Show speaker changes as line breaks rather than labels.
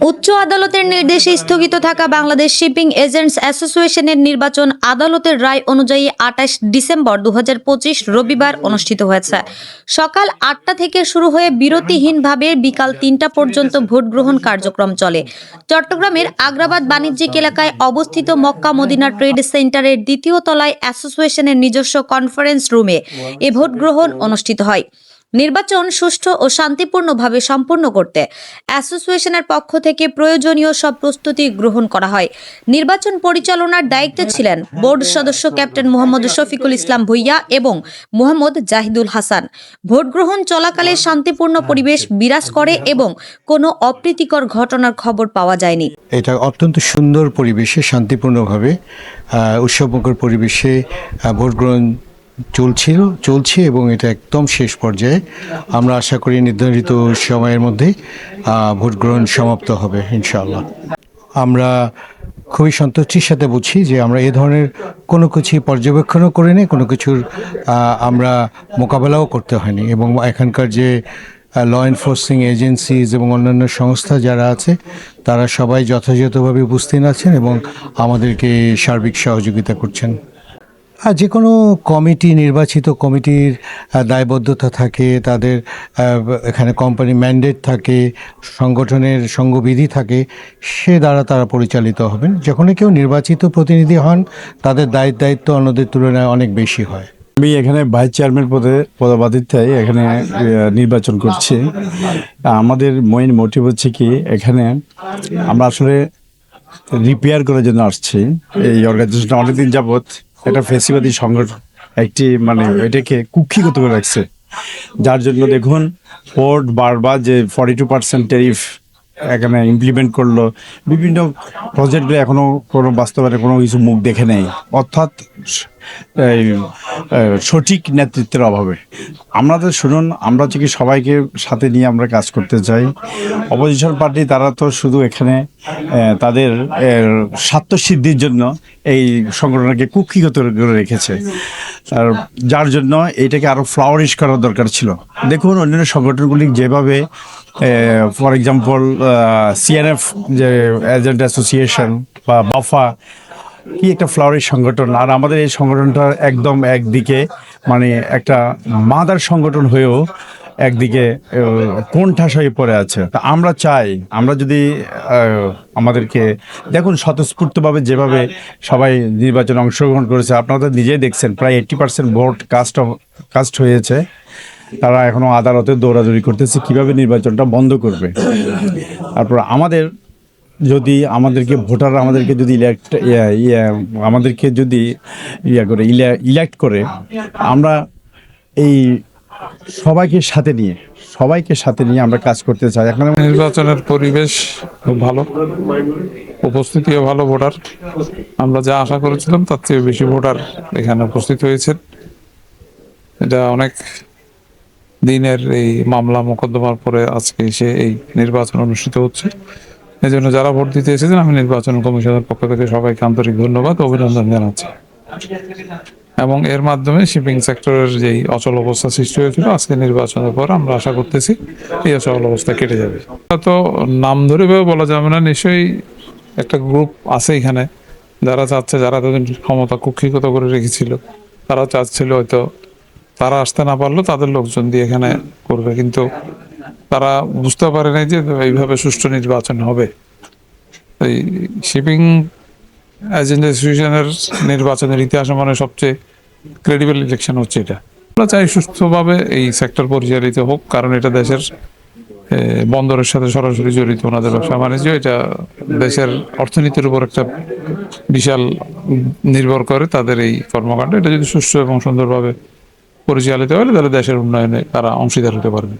উচ্চ আদালতের নির্দেশে স্থগিত থাকা বাংলাদেশ শিপিং এজেন্টস অ্যাসোসিয়েশনের নির্বাচন আদালতের রায় অনুযায়ী আঠাশ ডিসেম্বর দু হাজার পঁচিশ রবিবার অনুষ্ঠিত হয়েছে। সকাল আটটা থেকে শুরু হয়ে বিরতিহীনভাবে বিকাল তিনটা পর্যন্ত ভোট গ্রহণ কার্যক্রম চলে। চট্টগ্রামের আগ্রাবাদ বাণিজ্যিক এলাকায় অবস্থিত মক্কা মদিনা ট্রেড সেন্টারের দ্বিতীয় তলায় অ্যাসোসিয়েশনের নিজস্ব কনফারেন্স রুমে এ ভোট গ্রহণ অনুষ্ঠিত হয়। নির্বাচন সুষ্ঠু ও শান্তিপূর্ণভাবে সম্পূর্ণ করতে অ্যাসোসিয়েশনের পক্ষ থেকে প্রয়োজনীয় সব প্রস্তুতি গ্রহণ করা হয়। নির্বাচন পরিচালনার দায়িত্বে ছিলেন বোর্ড সদস্য ক্যাপ্টেন মোহাম্মদ শফিকুল ইসলাম ভুইয়া এবং মোহাম্মদ জাহিদুল হাসান। ভোট গ্রহণ চলাকালে শান্তিপূর্ণ পরিবেশ বিরাজ করে এবং কোনো অপ্রীতিকর ঘটনার খবর পাওয়া যায়নি।
এটা অত্যন্ত সুন্দর পরিবেশে, শান্তিপূর্ণভাবে উৎসবমুখর পরিবেশে ভোট গ্রহণ চলছিল, চলছে এবং এটা একদম শেষ পর্যায়ে। আমরা আশা করি নির্ধারিত সময়ের মধ্যে ভোট গ্রহণ সমাপ্ত হবে, ইনশাআল্লাহ। আমরা খুবই সন্তুষ্টির সাথে বুঝি যে আমরা এ ধরনের কোনো কিছু পর্যবেক্ষণও করিনি, কোনো কিছুর আমরা মোকাবেলাও করতে হয়নি এবং এখানকার যে ল এনফোর্সিং এজেন্সিজ এবং অন্যান্য সংস্থা যারা আছে, তারা সবাই যথাযথভাবে উপস্থিত আছেন এবং আমাদেরকে সার্বিক সহযোগিতা করছেন। আর যে কোনো কমিটি, নির্বাচিত কমিটির দায়বদ্ধতা থাকে, তাদের এখানে কোম্পানি ম্যান্ডেট থাকে, সংগঠনের সঙ্গবিধি থাকে, সে দ্বারা তারা পরিচালিত হবেন। যখন কেউ নির্বাচিত প্রতিনিধি হন, তাদের দায়িত্ব দায়িত্ব অন্যদের তুলনায় অনেক বেশি হয়।
আমি এখানে ভাইস চেয়ারম্যান পদে পদবাদিতায় এখানে নির্বাচন করছি। আমাদের মেইন মোটিভ হচ্ছে কি, এখানে আমরা আসলে রিপেয়ার করার জন্য আসছি। এই অর্গানাইজেশনটা অনেকদিন যাবৎ একটা ফেসিবাদী সংগঠন, একটি মানে এটাকে কুক্ষিগত করে রাখছে। যার জন্য দেখুন, পোর্ট বারবার যে ফর্টি টু পার্সেন্ট টেরিফ এখানে ইমপ্লিমেন্ট করল। বিভিন্ন প্রজেক্টগুলো এখনও কোনো বাস্তবায়নে কোনো কিছু মুখ দেখে নেই। অর্থাৎ সঠিক নেতৃত্বের অভাবে। আমাদের শুনুন আমরা হচ্ছে কি সবাইকে সাথে নিয়ে আমরা কাজ করতে চাই। অপোজিশন পার্টি তারা তো শুধু এখানে তাদের এর, স্বার্থ সিদ্ধির জন্য এই সংগঠনকে কুক্ষিগত করে রেখেছে। আর যার জন্য এইটাকে আরও ফ্লাওয়ারিশ করার দরকার ছিল। দেখুন অন্যান্য সংগঠনগুলি যেভাবে ফর এক্সাম্পল সিএনএফ যে এজেন্ট অ্যাসোসিয়েশন বা বাফা কি একটা ফ্লাওয়ারিশ সংগঠন। আর আমাদের এই সংগঠনটা একদম একদিকে মানে একটা মাদার সংগঠন হয়েও একদিকে কোণঠাস হয়ে পড়ে আছে। তা আমরা চাই, আমরা যদি আমাদেরকে দেখুন, স্বতঃস্ফূর্তভাবে যেভাবে সবাই নির্বাচনে অংশগ্রহণ করেছে, আপনারা তো নিজেই দেখছেন, প্রায় eighty percent vote cast cast হয়েছে। তারা এখনও আদালতে দৌড়াদৌড়ি করতেছে, কীভাবে নির্বাচনটা বন্ধ করবে? তারপর আমাদের যদি আমাদেরকে ভোটার আমাদেরকে যদি ইলেক্ট আমাদেরকে যদি ইয়া করে ইলেক্ট করে, আমরা এই সবাইকে সাথে নিয়ে, সবাইকে সাথে নিয়ে আমরা কাজ করতে চাই। এখানে
নির্বাচনের পরিবেশ খুব ভালো, উপস্থিতিও ভালো ভোটার। আমরা যা আশা করেছিলাম, তার চেয়ে বেশি ভোটার এখানে উপস্থিত হয়েছেন। এটা অনেক দিনের এই মামলা মোকদ্দমার পরে আজকে এসে এই নির্বাচন অনুষ্ঠিত হচ্ছে। এই জন্য যারা ভোট দিতে এসেছেন, আমি নির্বাচন কমিশনের পক্ষ থেকে সবাইকে আন্তরিক ধন্যবাদ, অভিনন্দন জানাচ্ছি। এবং এর মাধ্যমে শিপিং সেক্টরের যেই অচল অবস্থা সৃষ্টি হয়েছিল, আজকে নির্বাচনের পর আমরা আশা করতেছি এই অচল অবস্থা কেটে যাবে। তা তো নাম ধরে বলা যাবে না, নিশ্চয়ই একটা গ্রুপ আছে এখানে। যারা চাচ্ছে, যারা তাদের ক্ষমতা কুক্ষিগত করে রেখেছিল, তারা চাচ্ছিল হয়তো তারা আসতে না পারল তাদের লোকজন দিয়ে এখানে করবে। কিন্তু তারা বুঝতে পারে নাই যে এইভাবে সুষ্ঠু নির্বাচন হবে। এই শিপিং এজেন্ট অ্যাসোসিয়েশনের নির্বাচনের ইতিহাসে মানে সবচেয়ে ক্রেডিবল ইলেকশন হচ্ছে এটা। আমরা চাই সুস্থভাবে এই সেক্টর পরিচালিত হোক, কারণ এটা দেশের বন্দরের সাথে সরাসরি জড়িত ওনাদের ব্যবসা বাণিজ্য। এটা দেশের অর্থনীতির উপর একটা বিশাল নির্ভর করে তাদের এই কর্মকাণ্ড। এটা যদি সুষ্ঠু এবং সুন্দরভাবে পরিচালিত হলে তাহলে দেশের উন্নয়নে তারা অংশীদার হতে পারবে।